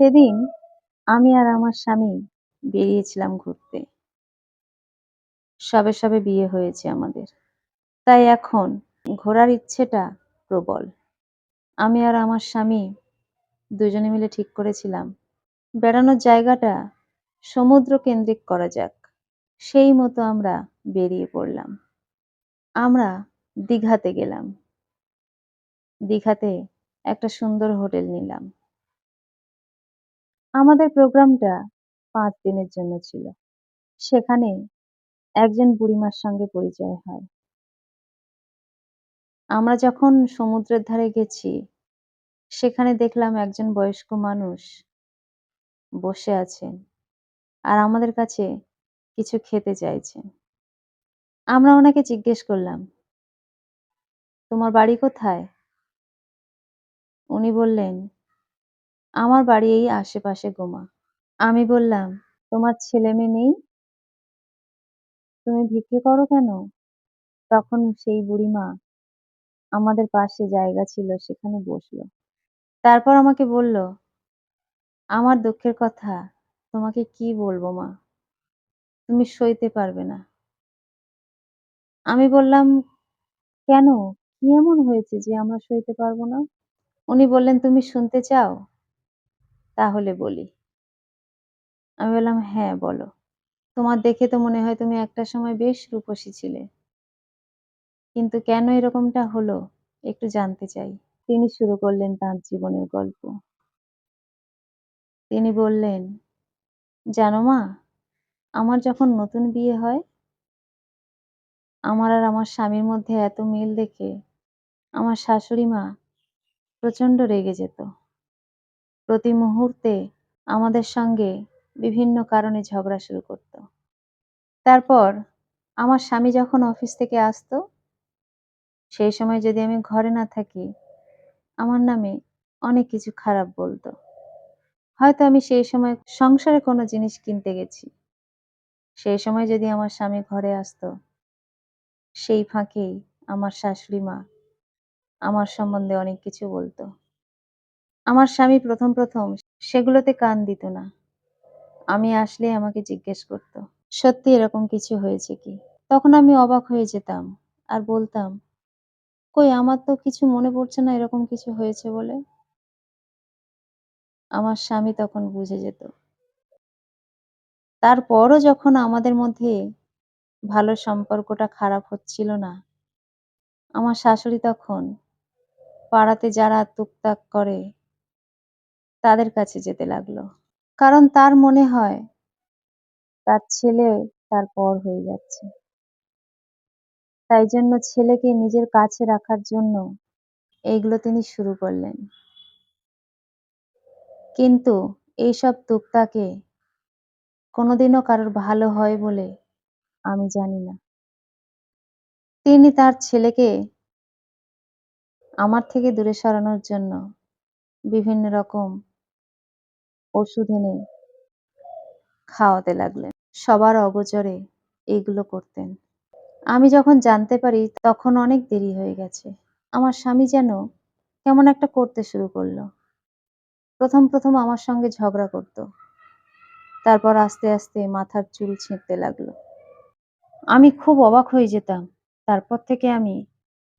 সেদিন আমি আর আমার স্বামী বেরিয়েছিলাম ঘুরতে। সবে, সবে বিয়ে হয়েছে আমাদের। তাই এখন ঘোরার ইচ্ছেটা প্রবল। আমি আর আমার স্বামী দুজনে মিলে ঠিক করেছিলাম বেড়ানোর জায়গাটা সমুদ্র কেন্দ্রিক করা যাক। সেই মতো আমরা বেরিয়ে পড়লাম। আমরা দীঘাতে গেলাম। দীঘাতে একটা সুন্দর হোটেল নিলাম। আমাদের প্রোগ্রামটা পাঁচ দিনের জন্য ছিল। সেখানে একজন বুড়িমার সঙ্গে পরিচয় হয়। আমরা যখন সমুদ্রের ধারে গেছি, সেখানে দেখলাম একজন বয়স্ক মানুষ বসে আছেন। আর আমাদের কাছে কিছু খেতে চাইছেন। আমরা ওনাকে জিজ্ঞেস করলাম, তোমার বাড়ি কোথায়? উনি বললেন, আমার বাড়ি এই আশেপাশে গোমা। আমি বললাম, তোমার ছেলেমেয়ে নেই? তুমি ভিক্ষে করো কেন? তখন সেই বুড়িমা আমাদের পাশে জায়গা ছিল সেখানে বসল। তারপর আমাকে বলল, আমার দুঃখের কথা তোমাকে কি বলব মা? তুমি সইতে পারবে না। আমি বললাম, কেন? কি এমন হয়েছে যে আমরা সইতে পারব না? উনি বললেন, তুমি শুনতে চাও? তাহলে বলি। আমি বললাম, হ্যাঁ বলো। তোমার দেখে তো মনে হয় তুমি একটা সময় বেশ রূপসী ছিলে। কিন্তু কেন এরকমটা হলো একটু জানতে চাই। তিনি শুরু করলেন তাঁর জীবনের গল্প। তিনি বললেন, জানো মা, আমার যখন নতুন বিয়ে হয়, আমার আর আমার স্বামীর মধ্যে এত মিল দেখে আমার শাশুড়ি মা প্রচণ্ড রেগে যেত। প্রতি মুহূর্তে আমাদের সঙ্গে বিভিন্ন কারণে ঝগড়া শুরু করত। তারপর আমার স্বামী যখন অফিস থেকে আসতো, সেই সময় যদি আমি ঘরে না থাকি, আমার নামে অনেক কিছু খারাপ বলতো। হয়তো আমি সেই সময় সংসারে কোনো জিনিস কিনতে গেছি। সেই সময় যদি আমার স্বামী ঘরে আসতো, সেই ফাঁকেই আমার শাশুড়ি মা আমার সম্বন্ধে অনেক কিছু বলতো। আমার স্বামী প্রথম, প্রথম সেগুলোতে কান দিত না। আমি আসলেই আমাকে জিজ্ঞেস করত, সত্যি এরকম কিছু হয়েছে কি? তখন আমি অবাক হয়ে যেতাম আর বলতাম, কই আমার তো কিছু মনে পড়ছে না এরকম কিছু হয়েছে বলে। আমার স্বামী তখন বুঝে যেত। তারপরও যখন আমাদের মধ্যে ভালো সম্পর্কটা খারাপ হচ্ছিল না, আমার শাশুড়ি তখন পাড়াতে যারা টুকটাক করে তাদের কাছে যেতে লাগল। কারণ তার মনে হয়, তার ছেলে তার পর হয়ে যাচ্ছে। তাই জন্য ছেলেকে নিজের কাছে রাখার জন্য এইগুলো তিনি শুরু করলেন। কিন্তু এইসব টুকটাকে কোনোদিনও কারোর ভালো হয় বলে আমি জানি না। তিনি তার ছেলেকে আমার থেকে দূরে সরানোর জন্য বিভিন্ন রকম ওষুধ এনে খাওয়াতে লাগলেন। সবার অগোচরে এগুলো করতেন। আমি যখন জানতে পারি তখন অনেক দেরি হয়ে গেছে। আমার স্বামী যেন কেমন একটা করতে শুরু করল। প্রথম, প্রথম আমার সঙ্গে ঝগড়া করত। তারপর আস্তে, আস্তে মাথার চুল ছিঁড়তে লাগল। আমি খুব অবাক হয়ে যেতাম। তারপর থেকে আমি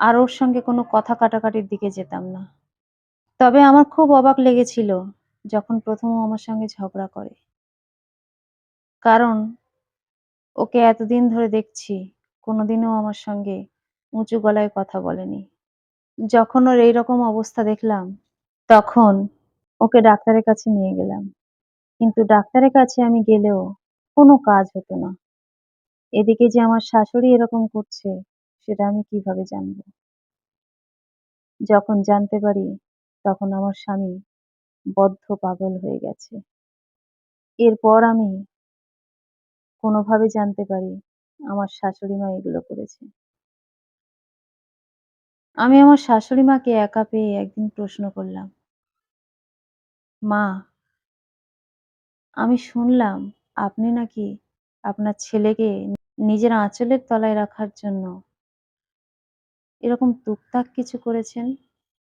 আর ওর সঙ্গে কোনো কথা কাটাকাটির দিকে যেতাম না। তবে আমার খুব অবাক লেগেছিল যখন প্রথম আমার সঙ্গে ঝগড়া করে। কারণ ওকে এতদিন ধরে দেখছি কোনোদিনও আমার সঙ্গে উঁচু গলায় কথা বলেনি। যখন ওর এইরকম অবস্থা দেখলাম, তখন ওকে ডাক্তারের কাছে নিয়ে গেলাম। কিন্তু ডাক্তারের কাছে আমি গেলেও কোনো কাজ হতো না। এদিকে যে আমার শাশুড়ি এরকম করছে সেটা আমি কীভাবে জানব? যখন জানতে পারি তখন আমার স্বামী বদ্ধ পাগল হয়ে গেছে। এরপর আমি কোনোভাবে জানতে পারি আমার শাশুড়ি মা এগুলো করেছে। আমি আমার শাশুড়ি মাকে একা পেয়ে একদিন প্রশ্ন করলাম, মা, আমি শুনলাম আপনি নাকি আপনার ছেলেকে নিজের আঁচলের তলায় রাখার জন্য এরকম টুকটাক কিছু করেছেন?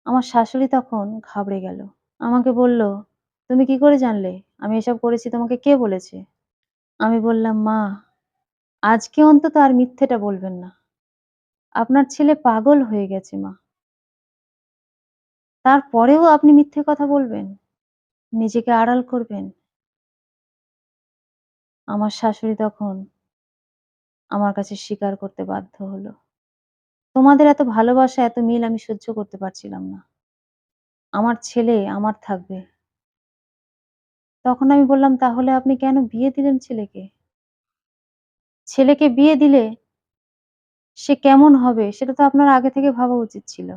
আমার শাশুড়ি তখন ঘাবড়ে গেল। আমাকে বলল, তুমি কি করে জানলে? আমি এসব করেছি তোমাকে কে বলেছে? আমি বললাম, "মা, আজকে অন্তত আর মিথ্যেটা বলবেন না। আপনার ছেলে পাগল হয়ে গেছে মা।" তারপরেও আপনি মিথ্যে কথা বলবেন? নিজেকে আড়াল করবেন? আমার শাশুড়ি তখন আমার কাছে স্বীকার করতে বাধ্য হলো। তোমাদের এত ভালোবাসা, এত মিল আমি সহ্য করতে পারছিলাম না। আমার ছেলে আমার থাকবে। তখন আমি বললাম, "তাহলে আপনি কেন বিয়ে দিলেন ছেলেকে? ছেলেকে বিয়ে দিলে সে কেমন হবে সেটা তো আপনার আগে থেকে ভাবা উচিত ছিল।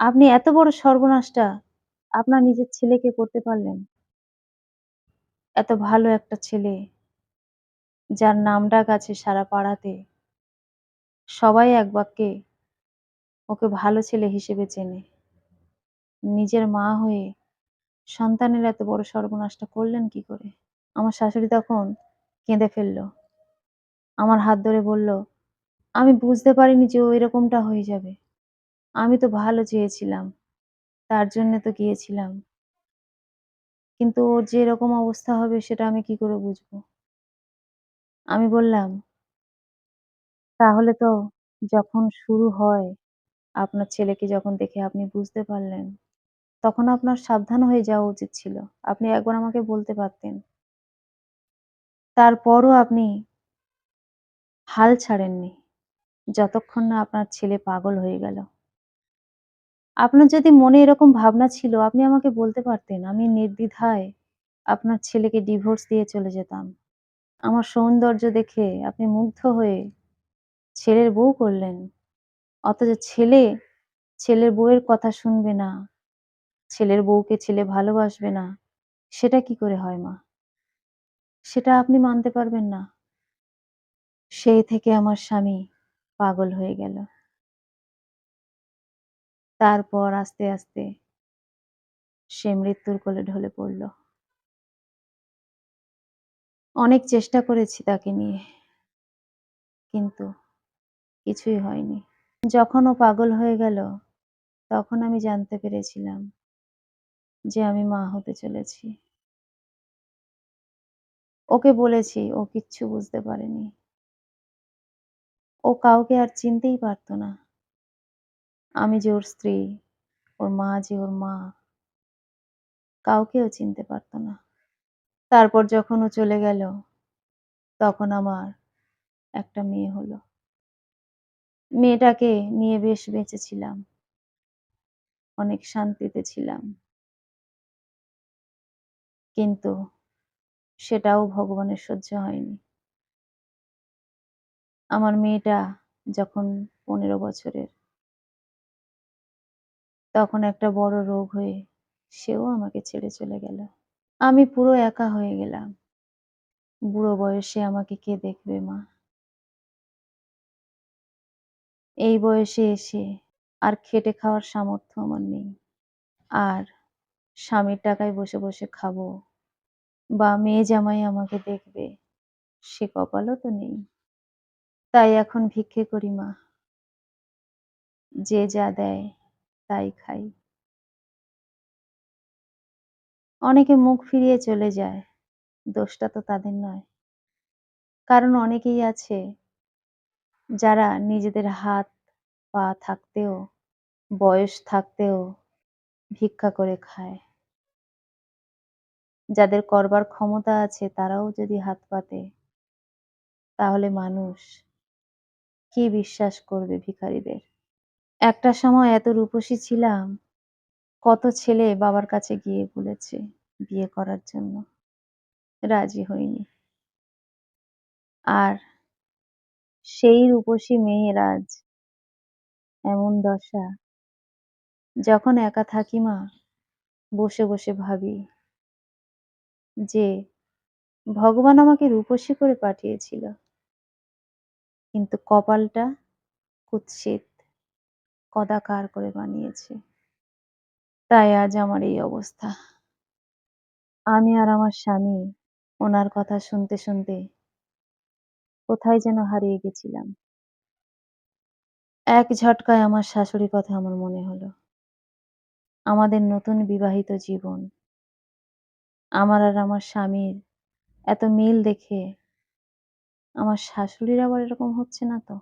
আপনি এত বড় সর্বনাশটা আপনার নিজের ছেলেকে করতে পারলেন। এত ভালো একটা ছেলে, যার নামডাক আছে সারা পাড়াতে। সবাই এক বাক্যে ওকে ভালো ছেলে হিসেবে চেনে। নিজের মা হয়ে সন্তানের এত বড় সর্বনাশটা করলেন কি করে?" আমার শাশুড়ি তখন কেঁদে ফেলল। আমার হাত ধরে বলল, "আমি বুঝতে পারিনি যে ও এরকমটা হয়ে যাবে। আমি তো ভালো চেয়েছিলাম। তার জন্যে তো গিয়েছিলাম। কিন্তু ওর যে এরকম অবস্থা হবে সেটা আমি কি করে বুঝব?" আমি বললাম, "তাহলে তো যখন শুরু হয়, আপনার ছেলেকে যখন দেখে আপনি বুঝতে পারলেন, তখন আপনার সাবধান হয়ে যাওয়া উচিত ছিল। আপনি একবার আমাকে বলতে পারতেন। তারপরও আপনি হাল ছাড়েননি, যতক্ষণ না আপনার ছেলে পাগল হয়ে গেল। আপনার যদি মনে এরকম ভাবনা ছিল, আপনি আমাকে বলতে পারতেন। আমি নির্দ্বিধায় আপনার ছেলেকে ডিভোর্স দিয়ে চলে যেতাম। আমার সৌন্দর্য দেখে আপনি মুগ্ধ হয়ে ছেলের বউ করলেন। অথচ ছেলে, ছেলের বউয়ের কথা শুনবে না, ছেলের বউকে ছেলে ভালোবাসবে না। সেটা কি করে হয় মা? সেটা আপনি মানতে পারবেন না। সেই থেকে আমার স্বামী পাগল হয়ে গেল। তারপর আস্তে, আস্তে সে মৃত্যুর কোলে ঢলে পড়ল। অনেক চেষ্টা করেছি তাকে নিয়ে। কিন্তু কিছুই হয়নি। যখন ও পাগল হয়ে গেল, তখন আমি জানতে পেরেছিলাম যে আমি মা হতে চলেছি। ওকে বলেছি, ও কিচ্ছু বুঝতে পারেনি। ও কাউকে আর চিনতেই পারত না। আমি যে ওর স্ত্রী, ওর মা যে ওর মা, কাউকেও চিনতে পারত না। তারপর যখন ও চলে গেল, তখন আমার একটা মেয়ে হলো। মেয়েটাকে নিয়ে বেশ বেঁচেছিলাম অনেক শান্তিতে ছিলাম। কিন্তু সেটাও ভগবানের সহ্য হয়নি। আমার মেয়েটা যখন ১৫ বছরের, তখন একটা বড় রোগ হয়ে সেও আমাকে ছেড়ে চলে গেল। আমি পুরো একা হয়ে গেলাম। বুড়ো বয়সে আমাকে কে দেখবে মা? এই বয়সে এসে আর খেটে খাওয়ার সামর্থ্য আমার নেই। আর স্বামীর টাকায় বসে, বসে খাব বা মেয়ে জামাই আমাকে দেখবে, সে কপালও তো নেই। তাই এখন ভিক্ষে করি মা। যে যা দেয় তাই খাই। অনেকে মুখ ফিরিয়ে চলে যায়। দোষটা তো তাদের নয়। কারণ অনেকেই আছে যারা নিজেদের হাত পা থাকতেও, বয়স থাকতেও ভিক্ষা করে খায়। যাদের করবার ক্ষমতা আছে তারাও যদি হাত পাতে, তাহলে মানুষ কি বিশ্বাস করবে ভিখারিদের? একটা সময় এত রূপসী ছিলাম, কত ছেলে বাবার কাছে গিয়ে বলেছে বিয়ে করার জন্য। রাজি হইনি। আর সেই রূপসী মেয়ের আজ এমন দশা। যখন একা থাকি মা, বসে, বসে ভাবি যে ভগবান আমাকে রূপসী করে পাঠিয়েছিল। কিন্তু কপালটা কুৎসিত, কদাকার করে বানিয়েছে। তাই আজ আমার এই অবস্থা। আমি আর আমার স্বামী ওনার কথা শুনতে, শুনতে কোথায় যেন হারিয়ে গেছিলাম। এক ঝটকায় আমার শাশুড়ির কথা আমার মনে হলো। আমাদের নতুন বিবাহিত জীবন আমার আর আমার স্বামীর এত মিল দেখে আমার শাশুড়ির আবার এরকম হচ্ছে না তো?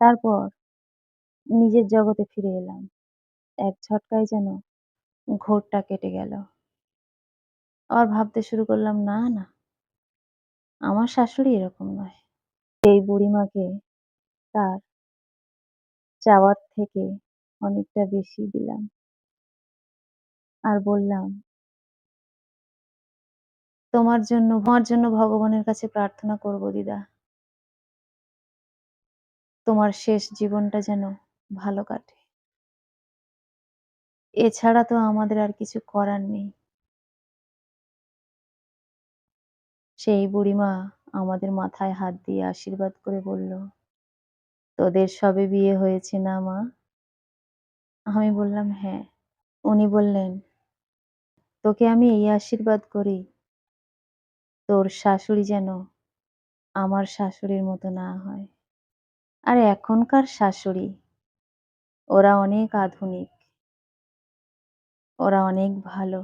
তারপর নিজের জগতে ফিরে এলাম। এক ঝটকায় যেন ঘোরটা কেটে গেল। আবার ভাবতে শুরু করলাম না, না আমার শাশুড়ি এরকম নয়। এই বুড়িমাকে তার চাওয়ার থেকে অনেকটা বেশি দিলাম। আর বললাম তোমার জন্য তোমার জন্য ভগবানের কাছে প্রার্থনা করব দিদা। তোমার শেষ জীবনটা যেন ভালো কাটে। এছাড়া তো আমাদের আর কিছু করার নেই। সেই বুড়িমা আমাদের মাথায় হাত দিয়ে আশীর্বাদ করে বলল, "তোদের সবে বিয়ে হয়েছে না মা?" আমি বললাম, "হ্যাঁ।" উনি বললেন, "তোকে আমি এই আশীর্বাদ করি, তোর শাশুড়ি যেন আমার শাশুড়ির মতো না হয়।" আর এখনকার শাশুড়ি, ওরা অনেক আধুনিক। ওরা অনেক ভালো।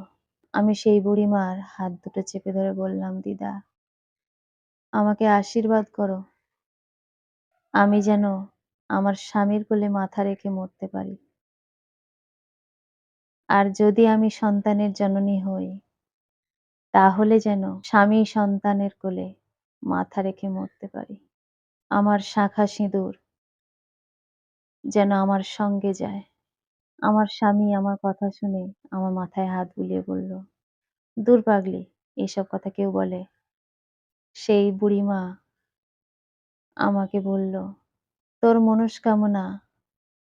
আমি সেই বুড়িমার হাত দুটো চেপে ধরে বললাম, "দিদা, আমাকে আশীর্বাদ করো। আমি যেন আমার স্বামীর কোলে মাথা রেখে মরতে পারি। আর যদি আমি সন্তানের জননী হই, তাহলে যেন স্বামী সন্তানের কোলে মাথা রেখে মরতে পারি। আমার শাঁখা সিঁদুর যেন আমার সঙ্গে যায়।" আমার স্বামী আমার কথা শুনে আমার মাথায় হাত বুলিয়ে বলল, "দূর পাগলি, এসব কথা কেউ বলে?" সেই বুড়িমা আমাকে বলল, "তোর মনস্কামনা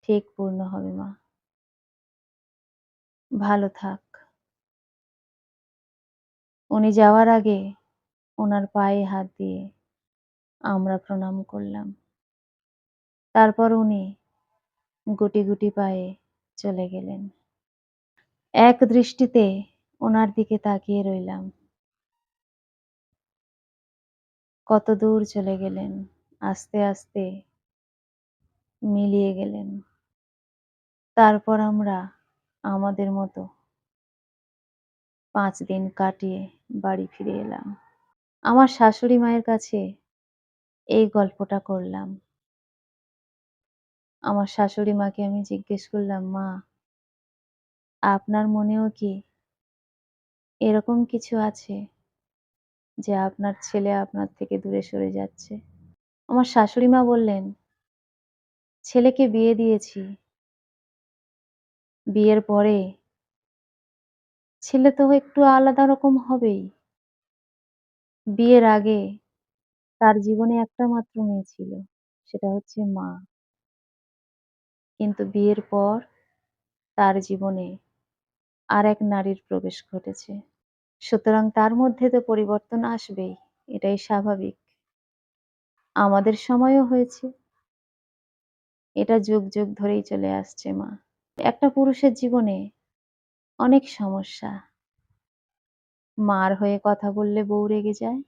ঠিক পূর্ণ হবে মা। ভালো থাক।" উনি যাওয়ার আগে ওনার পায়ে হাত দিয়ে আমরা প্রণাম করলাম। তারপর উনি গুটি, গুটি পায়ে চলে গেলেন। এক দৃষ্টিতে ওনার দিকে তাকিয়ে রইলাম। কত দূর চলে গেলেন, আস্তে, আস্তে মিলিয়ে গেলেন। তারপর আমরা আমাদের মতো ৫ দিন কাটিয়ে বাড়ি ফিরে এলাম। আমার শাশুড়ি মায়ের কাছে এই গল্পটা করলাম। আমার শাশুড়ি মাকে আমি জিজ্ঞেস করলাম, "মা, আপনার মনেও কি এরকম কিছু আছে যে আপনার ছেলে আপনার থেকে দূরে সরে যাচ্ছে?" আমার শাশুড়ি মা বললেন, "ছেলেকে বিয়ে দিয়েছি। বিয়ের পরে ছেলে তো একটু আলাদা রকম হবেই। বিয়ের আগে তার জীবনে একটা মাত্র মেয়ে ছিল, সেটা হচ্ছে মা। কিন্তু বিয়ের পর তার জীবনে আরেক নারীর প্রবেশ ঘটেছে। সুতরাং তার মধ্যে তো পরিবর্তন আসবেই, এটাই স্বাভাবিক। আমাদের সময়ও হয়েছে। এটা যুগ, যুগ ধরেই চলে আসছে মা। একটা পুরুষের জীবনে অনেক সমস্যা। মার হয়ে কথা বললে বউ রেগে যায়,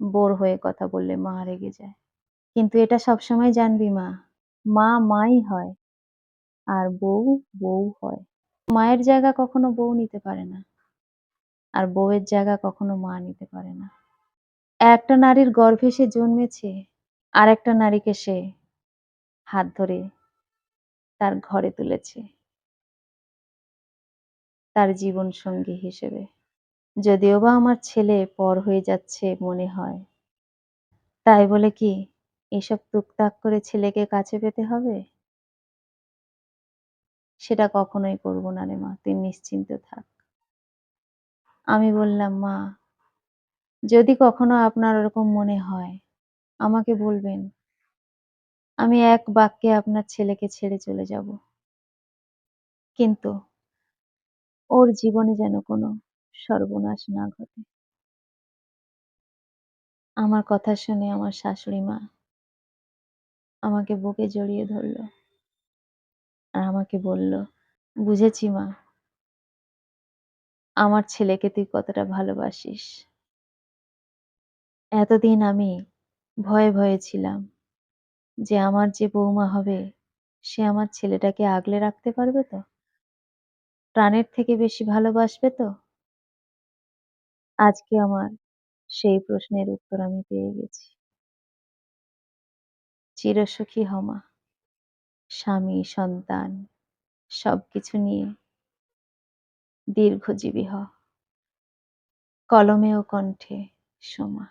বোর হয়ে কথা বললে মা রেগে যায়। কিন্তু এটা সবসময় জানবি মা, মা মাই হয় আর বউ বউ হয়। মায়ের জায়গা কখনো বউ নিতে পারে না। আর বউয়ের জায়গা কখনো মা নিতে পারে না। একটা নারীর গর্ভে সে জন্মেছে, আরেকটা নারীকে সে হাত ধরে তার ঘরে তুলেছে। তার জীবন সঙ্গী হিসেবে। যদিও বা আমার ছেলে পর হয়ে যাচ্ছে মনে হয়, তাই বলে কি এসব টুকটাক করে ছেলেকে কাছে পেতে হবে? সেটা কখনোই করব না রে মা, তুই নিশ্চিন্ত থাক। আমি বললাম, "মা, যদি কখনো আপনার ওরকম মনে হয়, আমাকে বলবেন। আমি এক বাক্যে আপনার ছেলেকে ছেড়ে চলে যাব। কিন্তু ওর জীবনে যেন কোনো সর্বনাশ না ঘটে।" আমার কথা শুনে আমার শাশুড়ি মা আমাকে বুকে জড়িয়ে ধরল। আর আমাকে বলল, "বুঝেছি মা। আমার ছেলেকে তুই কতটা ভালোবাসিস। এতদিন আমি ভয়ে, ভয়ে ছিলাম যে আমার যে বৌমা হবে সে আমার ছেলেটাকে আগলে রাখতে পারবে তো? প্রাণের থেকে বেশি ভালোবাসবে তো?" আজকে আমার সেই প্রশ্নের উত্তর আমি পেয়ে গেছি। চিরসুখী হ মা। স্বামী, সন্তান সব কিছু নিয়ে দীর্ঘজীবী হ। কলমে ও কণ্ঠে সোমা।